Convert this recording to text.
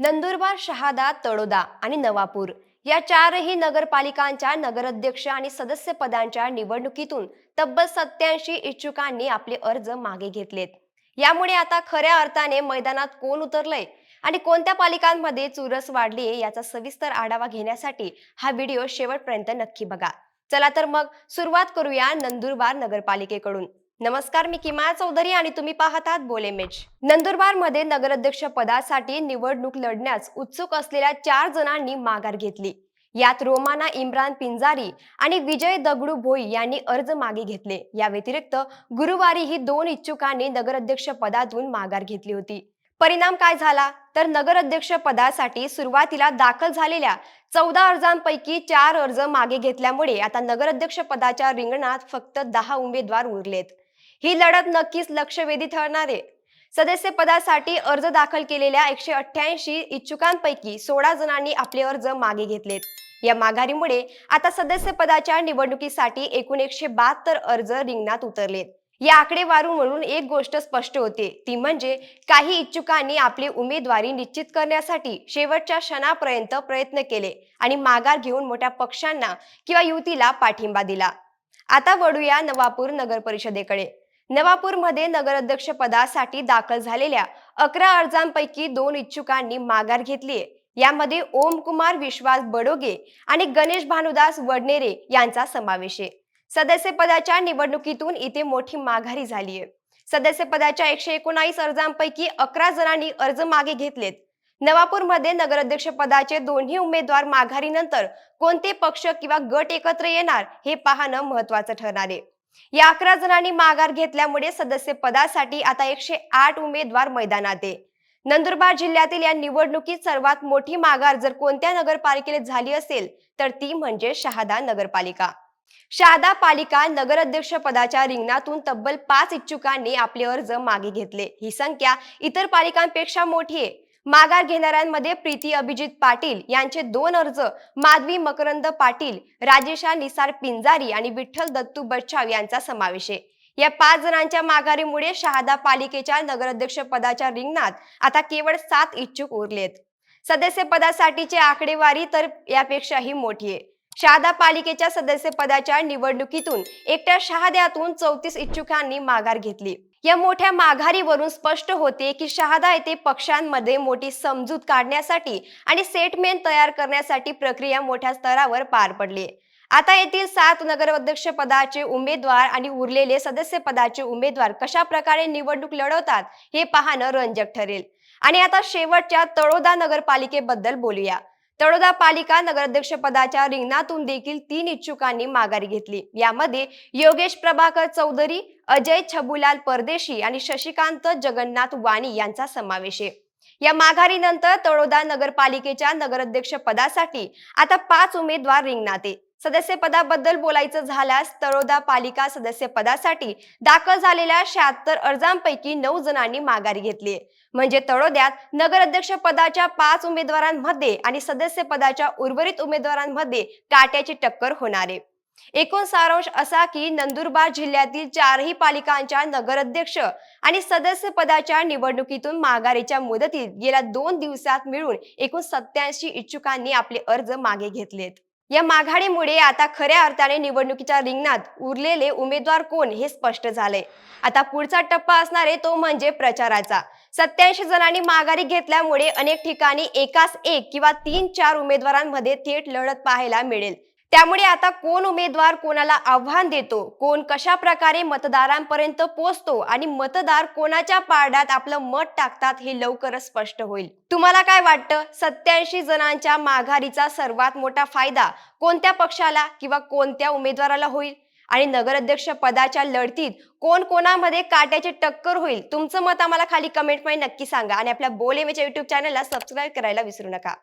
नंदुरबार शहादा तळोदा आणि नवापूर या चारही नगरपालिकांच्या नगराध्यक्ष आणि सदस्य पदांच्या निवडणुकीतून तब्बल सत्याऐंशी इच्छुकांनी आपले अर्ज मागे घेतलेत. यामुळे आता खऱ्या अर्थाने मैदानात कोण उतरलंय आणि कोणत्या पालिकांमध्ये चुरस वाढली याचा सविस्तर आढावा घेण्यासाठी हा व्हिडिओ शेवटपर्यंत नक्की बघा. चला तर मग सुरुवात करूया नंदुरबार नगरपालिकेकडून. नमस्कार मी किमा चौधरी आणि तुम्ही पाहत आहात बोलेमेज नंदुरबारमध्ये नगराध्यक्ष पदासाठी निवडणूक लढण्यास उत्सुक असलेल्या चार जणांनी माघार घेतली. यात रोमाना इम्रान पिंजारी आणि विजय दगडू भोई यांनी अर्ज मागे घेतले. या व्यतिरिक्त गुरुवारी ही दोन इच्छुकांनी नगराध्यक्ष पदातून माघार घेतली होती. परिणाम काय झाला? तर नगराध्यक्ष पदासाठी सुरुवातीला दाखल झालेल्या चौदा अर्जांपैकी चार अर्ज मागे घेतल्यामुळे आता नगराध्यक्ष पदाच्या रिंगणात फक्त दहा उमेदवार उरलेत. ही लढत नक्कीच लक्षवेधी ठरणार आहे. सदस्य पदासाठी अर्ज दाखल केलेल्या एकशे अठ्ठ्याऐंशी इच्छुकांपैकी सोळा जणांनी आपले अर्ज मागे घेतलेत. या माघारीमुळे आता सदस्य पदाच्या निवडणुकीसाठी एकूण एकशे बहात्तर अर्ज रिंगणात उतरलेत. या आकडेवारीवरून एक गोष्ट स्पष्ट होते. ती म्हणजे काही इच्छुकांनी आपली उमेदवारी निश्चित करण्यासाठी शेवटच्या क्षणापर्यंत प्रयत्न केले आणि माघार घेऊन मोठ्या पक्षांना किंवा युतीला पाठिंबा दिला. आता वळूया नवापूर नगर परिषदेकडे नवापूरमध्ये नगराध्यक्ष पदासाठी दाखल झालेल्या अकरा अर्जांपैकी दोन इच्छुकांनी माघार घेतलीय. यामध्ये ओमकुमार विश्वास बडोगे आणि गणेश भानुदास वडनेरे यांचा समावेश आहे. सदस्यपदाच्या निवडणुकीतून इथे मोठी माघारी झाली आहे सदस्यपदाच्या एकशे एकोणावीस अर्जांपैकी अकरा जणांनी अर्ज मागे घेतलेत. नवापूरमध्ये नगराध्यक्ष पदाचे दोन्ही उमेदवार माघारीनंतर कोणते पक्ष किंवा गट एकत्र येणार हे पाहणं महत्वाचं ठरणार आहे. या अकरा जणांनी माघार घेतल्यामुळे सदस्य पदासाठी आता एकशे आठ उमेदवार मैदानात आहे. नंदुरबार जिल्ह्यातील या निवडणुकीत सर्वात मोठी माघार जर कोणत्या नगरपालिकेला झाली असेल तर ती म्हणजे शहादा नगरपालिका. शहादा पालिका नगराध्यक्ष पदाच्या रिंगणातून तब्बल पाच इच्छुकांनी आपले अर्ज मागे घेतले. ही संख्या इतर पालिकांपेक्षा मोठी आहे. माघार घेणाऱ्यांमध्ये प्रीती अभिजित पाटील यांचे दोन अर्ज माधवी मकरंद पाटील राजेशा निसार पिंजारी आणि विठ्ठल दत्तू बच्छाव यांचा समावेश आहे. या पाच जणांच्या माघारीमुळे शहादा पालिकेच्या नगराध्यक्ष पदाच्या रिंगणात आता केवळ सात इच्छुक उरलेत. सदस्य पदासाठीची आकडेवारी तर यापेक्षाही मोठी आहे. शहादा पालिकेच्या सदस्य पदाच्या निवडणुकीतून एकट्या शहाद्यातून चौतीस इच्छुकांनी माघार घेतली. या मोठ्या माघारीवरून स्पष्ट होते की शहादा येथे पक्षांमध्ये मोठी समजूत काढण्यासाठी आणि सेटमेंट तयार करण्यासाठी प्रक्रिया मोठ्या स्तरावर पार पडली. आता येथील सात नगराध्यक्ष पदाचे उमेदवार आणि उरलेले सदस्य पदाचे उमेदवार कशा प्रकारे निवडणूक लढवतात हे पाहणं रंजक ठरेल. आणि आता शेवटच्या तळोदा नगरपालिकेबद्दल बोलूया. तळोदा पालिका नगराध्यक्षपदाच्या रिंगणातून देखील तीन इच्छुकांनी माघारी घेतली. यामध्ये योगेश प्रभाकर चौधरी अजय छबुलाल परदेशी आणि शशिकांत जगन्नाथ वाणी यांचा समावेश आहे. या माघारीनंतर तळोदा नगरपालिकेच्या नगराध्यक्ष पदासाठी आता पाच उमेदवार रिंगणात आहे. सदस्यपदाबद्दल बोलायचं झाल्यास तळोदा पालिका सदस्यपदासाठी दाखल झालेल्या शहात्तर अर्जांपैकी नऊ जणांनी माघारी घेतली म्हणजे तळोद्यात नगराध्यक्ष पदाच्या पाच उमेदवारांमध्ये आणि सदस्य पदाच्या उर्वरित उमेदवारांमध्ये काट्याची टक्कर होणार आहे. एकूण सारांश असा की नंदुरबार जिल्ह्यातील चारही पालिकांच्या नगराध्यक्ष आणि सदस्य पदाच्या निवडणुकीतून माघारीच्या मुदतीत गेल्या दोन दिवसात मिळून एकूण सत्याऐंशी इच्छुकांनी आपले अर्ज मागे घेतलेत. या माघाडीमुळे आता खऱ्या अर्थाने निवडणुकीच्या रिंगणात उरलेले उमेदवार कोण हे स्पष्ट झाले आता पुढचा टप्पा असणार आहे तो म्हणजे प्रचाराचा. सत्याऐंशी जणांनी माघारी घेतल्यामुळे अनेक ठिकाणी एकाच एक किंवा तीन चार उमेदवारांमध्ये थेट लढत पाहायला मिळेल. त्यामुळे आता कोण उमेदवार कोणाला आव्हान देतो? कोण कशा प्रकारे मतदारांपर्यंत पोहोचतो? आणि मतदार कोणाच्या पारड्यात आपलं मत टाकतात हे लवकरच स्पष्ट होईल. तुम्हाला काय वाटतं? सत्याऐंशी जणांच्या माघारीचा सर्वात मोठा फायदा कोणत्या पक्षाला किंवा कोणत्या उमेदवाराला होईल? आणि नगराध्यक्ष पदाच्या लढतीत कोण कोणामध्ये काट्याची टक्कर होईल? तुमचं मत आम्हाला खाली कमेंटमध्ये नक्की सांगा. आणि आपल्या बोलेमेच्या युट्यूब चॅनलला सबस्क्राईब करायला विसरू नका.